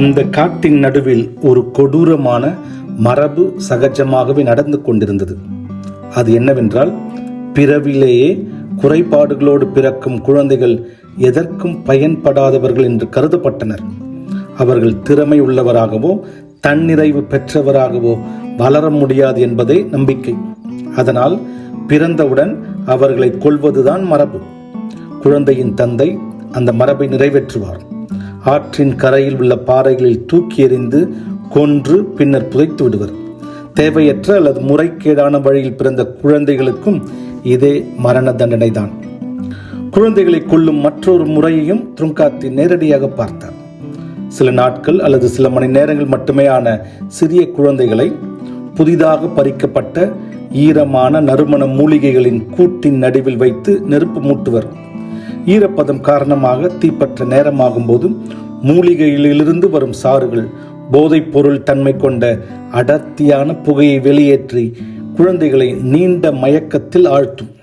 அந்த காட்டின் நடுவில் ஒரு கொடூரமான மரபு சகஜமாகவே நடந்து கொண்டிருந்தது. அது என்னவென்றால் பிறவிலேயே குறைபாடுகளோடு பிறக்கும் குழந்தைகள் எதற்கும் பயன்படாதவர்கள் என்று கருதப்பட்டனர். அவர்கள் திறமை உள்ளவராகவோ தன்னிறைவு பெற்றவராகவோ வளர முடியாது என்பதே நம்பிக்கை. அதனால் பிறந்தவுடன் அவர்களை கொல்வதுதான் மரபு. குழந்தையின் தந்தை அந்த மரபை நிறைவேற்றுவார். ஆற்றின் கரையில் உள்ள பாறைகளில் தூக்கி எறிந்து கொன்று பின்னர் புதைத்து விடுவர். தேவையற்ற அல்லது முறைகேடான வழியில் பிறந்த குழந்தைகளுக்கும் இதே மரண தண்டனை தான் குழந்தைகளை கொல்லும் மற்றொரு முறையையும் துருங்காத்தி நேரடியாக பார்த்தார். சில நாட்கள் அல்லது சில மணி நேரங்கள் மட்டுமே ஆன சிறிய குழந்தைகளை புதிதாக பறிக்கப்பட்ட ஈரமான நறுமண மூலிகைகளின் கூட்டின் நடுவில் வைத்து நெருப்பு மூட்டுவர். ஈரப்பதம் காரணமாக தீப்பற்ற நேரமாகும் போது மூலிகையிலிருந்து வரும் சாறுகள் போதைப் பொருள் தன்மை கொண்ட அடர்த்தியான புகையை வெளியேற்றி குழந்தைகளை நீண்ட மயக்கத்தில் ஆழ்த்தும்.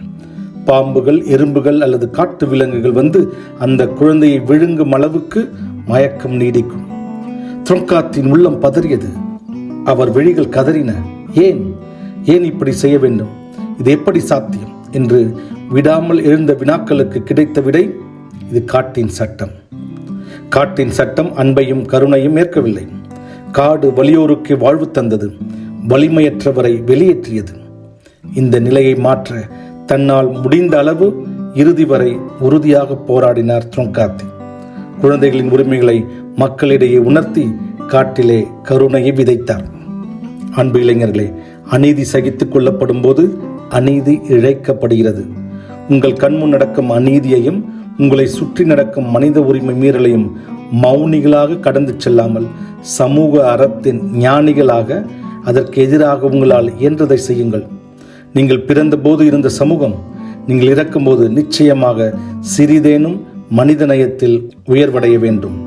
பாம்புகள் எறும்புகள் அல்லது காட்டு விலங்குகள் வந்து அந்த குழந்தையை விழுங்கும் அளவுக்கு மயக்கம் நீடிக்கும். துரங்காத்தின் உள்ளம் பதறியது. அவர் விழிகள் கதறின. ஏன்? ஏன் இப்படி செய்ய வேண்டும்? இது எப்படி சாத்தியம்? என்று விடாமல் எழுந்த வினாக்களுக்கு கிடைத்த விடை இது காட்டின் சட்டம். காட்டின் சட்டம் அன்பையும் கருணையும் ஏற்கவில்லை. காடு வலியோருக்கு வாழ்வு தந்தது வலிமையற்றவரை வெளியேற்றியது. இந்த நிலையை மாற்ற தன்னால் முடிந்த அளவு இறுதி வரை உறுதியாக போராடினார் த்ரொங்காத்தி. குழந்தைகளின் உரிமைகளை மக்களிடையே உணர்த்தி காட்டிலே கருணையை விதைத்தார். அன்பு இளைஞர்களே அநீதி சகித்துக் கொள்ளப்படும் போது அநீதி இழைக்கப்படுகிறது. உங்கள் கண்முன் நடக்கும் அநீதியையும் உங்களை சுற்றி நடக்கும் மனித உரிமை மீறலையும் மௌனிகளாக கடந்து செல்லாமல் சமூக அறத்தின் ஞானிகளாக அதற்கு எதிராக உங்களால் இயன்றதை செய்யுங்கள். நீங்கள் பிறந்தபோது இருந்த சமூகம் நீங்கள் இறக்கும்போது நிச்சயமாக சிறிதேனும் மனித நயத்தில் உயர்வடைய வேண்டும்.